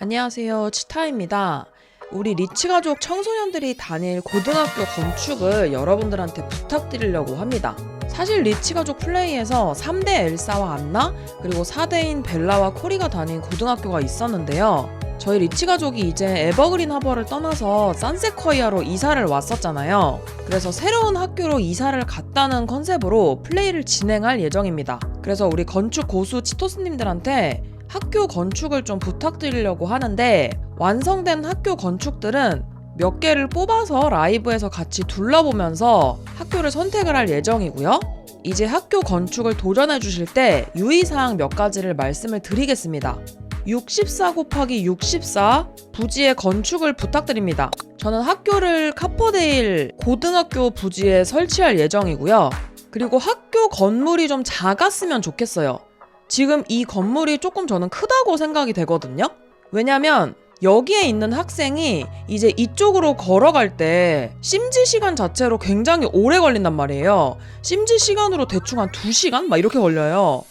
안녕하세요. 치타입니다. 우리 리치 가족 청소년들이 다닐 고등학교 건축을 여러분들한테 부탁드리려고 합니다. 사실 리치 가족 플레이에서 3대 엘사와 안나 그리고 4대인 벨라와 코리가 다닌 고등학교가 있었는데요. 저희 리치 가족이 이제 에버그린 하버를 떠나서 산세커이아로 이사를 왔었잖아요. 그래서 새로운 학교로 이사를 갔다는 컨셉으로 플레이를 진행할 예정입니다. 그래서 우리 건축 고수 치토스님들한테 학교 건축을 좀 부탁드리려고 하는데 완성된 학교 건축들은 몇 개를 뽑아서 라이브에서 같이 둘러보면서 학교를 선택을 할 예정이고요. 이제 학교 건축을 도전해 주실 때 유의사항 몇 가지를 말씀을 드리겠습니다. 64 곱하기 64 부지의 건축을 부탁드립니다. 저는 학교를 카퍼데일 고등학교 부지에 설치할 예정이고요. 그리고 학교 건물이 좀 작았으면 좋겠어요. 지금 이 건물이 조금 저는 크다고 생각이 되거든요. 왜냐면 여기에 있는 학생이 이제 이쪽으로 걸어갈 때 심지 시간 자체로 굉장히 오래 걸린단 말이에요. 심지 시간으로 대충 한 2시간? 막 이렇게 걸려요.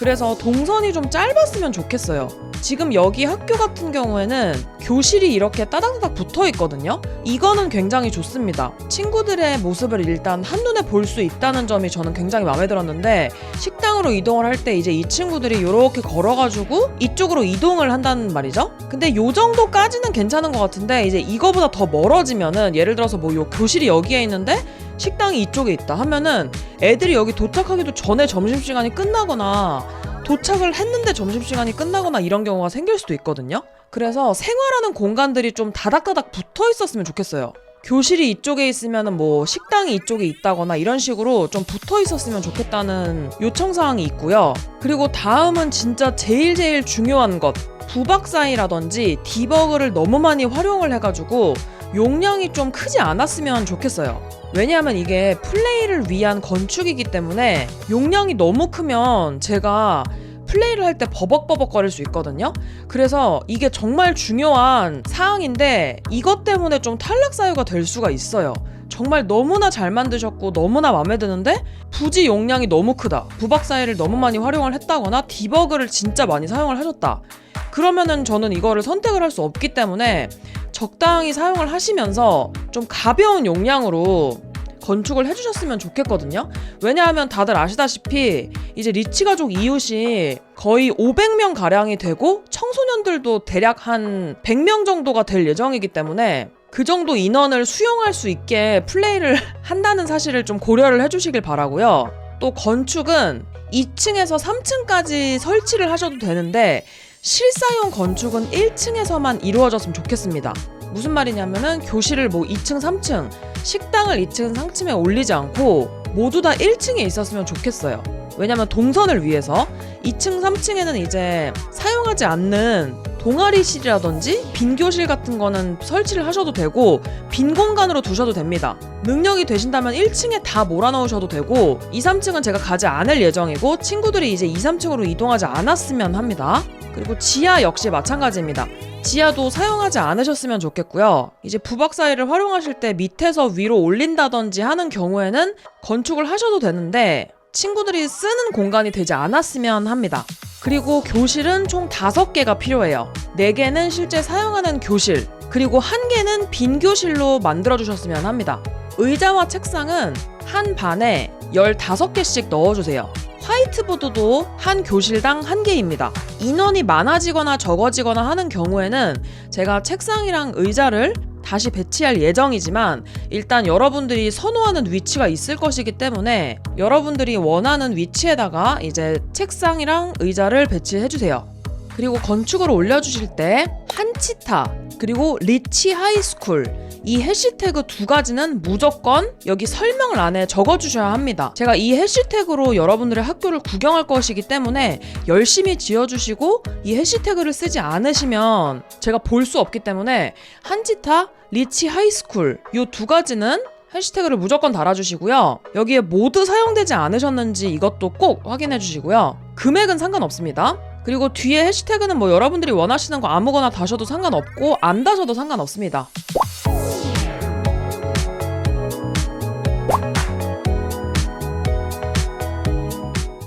그래서 동선이 좀 짧았으면 좋겠어요. 지금 여기 학교 같은 경우에는 교실이 이렇게 따닥따닥 붙어 있거든요. 이거는 굉장히 좋습니다. 친구들의 모습을 일단 한눈에 볼 수 있다는 점이 저는 굉장히 마음에 들었는데 식당으로 이동을 할 때 이제 이 친구들이 이렇게 걸어가지고 이쪽으로 이동을 한다는 말이죠. 근데 요 정도까지는 괜찮은 것 같은데 이제 이거보다 더 멀어지면은 예를 들어서 뭐 요 교실이 여기에 있는데 식당이 이쪽에 있다 하면은 애들이 여기 도착하기도 전에 점심시간이 끝나거나 도착을 했는데 점심시간이 끝나거나 이런 경우가 생길 수도 있거든요. 그래서 생활하는 공간들이 좀 다닥다닥 붙어 있었으면 좋겠어요. 교실이 이쪽에 있으면 뭐 식당이 이쪽에 있다거나 이런 식으로 좀 붙어 있었으면 좋겠다는 요청사항이 있고요. 그리고 다음은 진짜 제일 제일 중요한 것. 부박사이라든지 디버그를 너무 많이 활용을 해가지고 용량이 좀 크지 않았으면 좋겠어요. 왜냐하면 이게 플레이를 위한 건축이기 때문에 용량이 너무 크면 제가 플레이를 할 때 버벅버벅거릴 수 있거든요. 그래서 이게 정말 중요한 사항인데 이것 때문에 좀 탈락 사유가 될 수가 있어요. 정말 너무나 잘 만드셨고 너무나 마음에 드는데 부지 용량이 너무 크다. 부박 사이를 너무 많이 활용을 했다거나 디버그를 진짜 많이 사용을 하셨다. 그러면은 저는 이거를 선택을 할 수 없기 때문에 적당히 사용을 하시면서 좀 가벼운 용량으로 건축을 해주셨으면 좋겠거든요. 왜냐하면 다들 아시다시피 이제 리치 가족 이웃이 거의 500명 가량이 되고 청소년들도 대략 한 100명 정도가 될 예정이기 때문에 그 정도 인원을 수용할 수 있게 플레이를 한다는 사실을 좀 고려를 해주시길 바라고요. 또 건축은 2층에서 3층까지 설치를 하셔도 되는데 실사용 건축은 1층에서만 이루어졌으면 좋겠습니다. 무슨 말이냐면은 교실을 뭐 2층, 3층, 식당을 2층, 3층에 올리지 않고 모두 다 1층에 있었으면 좋겠어요. 왜냐면 동선을 위해서 2층, 3층에는 이제 사용하지 않는 동아리실이라든지 빈 교실 같은 거는 설치를 하셔도 되고 빈 공간으로 두셔도 됩니다. 능력이 되신다면 1층에 다 몰아넣으셔도 되고 2, 3층은 제가 가지 않을 예정이고 친구들이 이제 2, 3층으로 이동하지 않았으면 합니다. 그리고 지하 역시 마찬가지입니다. 지하도 사용하지 않으셨으면 좋겠고요. 이제 부박 사이를 활용하실 때 밑에서 위로 올린다든지 하는 경우에는 건축을 하셔도 되는데 친구들이 쓰는 공간이 되지 않았으면 합니다. 그리고 교실은 총 5개가 필요해요. 4개는 실제 사용하는 교실, 그리고 1개는 빈 교실로 만들어 주셨으면 합니다. 의자와 책상은 한 반에 15개씩 넣어주세요. 화이트보드도 한 교실당 한 개입니다. 인원이 많아지거나 적어지거나 하는 경우에는 제가 책상이랑 의자를 다시 배치할 예정이지만 일단 여러분들이 선호하는 위치가 있을 것이기 때문에 여러분들이 원하는 위치에다가 이제 책상이랑 의자를 배치해 주세요. 그리고 건축을 올려주실 때 한치타 그리고 리치 하이스쿨 이 해시태그 두 가지는 무조건 여기 설명을 안에 적어주셔야 합니다. 제가 이 해시태그로 여러분들의 학교를 구경할 것이기 때문에 열심히 지어주시고 이 해시태그를 쓰지 않으시면 제가 볼 수 없기 때문에 한치타 리치 하이스쿨 이 두 가지는 해시태그를 무조건 달아주시고요. 여기에 모두 사용되지 않으셨는지 이것도 꼭 확인해 주시고요. 금액은 상관없습니다. 그리고 뒤에 해시태그는 뭐 여러분들이 원하시는 거 아무거나 다셔도 상관없고 안 다셔도 상관없습니다.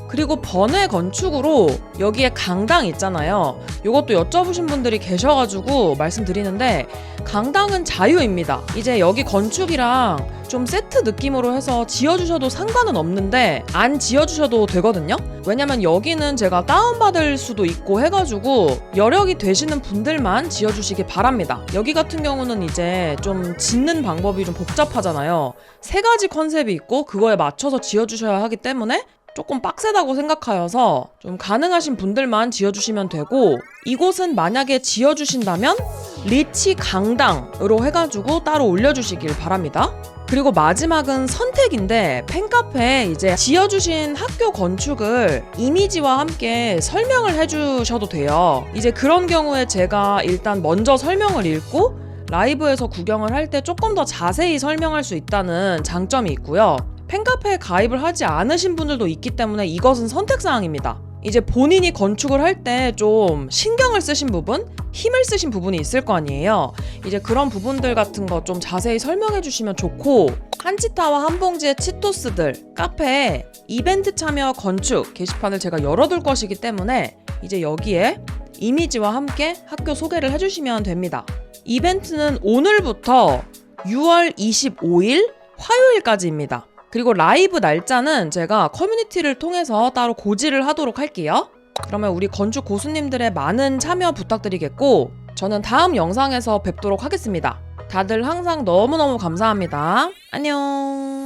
그리고 번외 건축으로 여기에 강당 있잖아요. 이것도 여쭤보신 분들이 계셔가지고 말씀드리는데 강당은 자유입니다. 이제 여기 건축이랑 좀 세트 느낌으로 해서 지어주셔도 상관은 없는데 안 지어주셔도 되거든요. 왜냐면 여기는 제가 다운받을 수도 있고 해가지고 여력이 되시는 분들만 지어주시기 바랍니다. 여기 같은 경우는 이제 좀 짓는 방법이 좀 복잡하잖아요. 세 가지 컨셉이 있고 그거에 맞춰서 지어주셔야 하기 때문에 조금 빡세다고 생각하여서 좀 가능하신 분들만 지어주시면 되고 이곳은 만약에 지어주신다면 리치 강당으로 해가지고 따로 올려주시길 바랍니다. 그리고 마지막은 선택인데 팬카페에 이제 지어주신 학교 건축을 이미지와 함께 설명을 해주셔도 돼요. 이제 그런 경우에 제가 일단 먼저 설명을 읽고 라이브에서 구경을 할 때 조금 더 자세히 설명할 수 있다는 장점이 있고요. 팬카페에 가입을 하지 않으신 분들도 있기 때문에 이것은 선택사항입니다. 이제 본인이 건축을 할 때 좀 신경을 쓰신 부분, 힘을 쓰신 부분이 있을 거 아니에요. 이제 그런 부분들 같은 거 좀 자세히 설명해 주시면 좋고 한치타와 한봉지의 치토스들 카페에 이벤트 참여 건축 게시판을 제가 열어둘 것이기 때문에 이제 여기에 이미지와 함께 학교 소개를 해주시면 됩니다. 이벤트는 오늘부터 6월 25일 화요일까지입니다. 그리고 라이브 날짜는 제가 커뮤니티를 통해서 따로 고지를 하도록 할게요. 그러면 우리 건축 고수님들의 많은 참여 부탁드리겠고, 저는 다음 영상에서 뵙도록 하겠습니다. 다들 항상 너무너무 감사합니다. 안녕.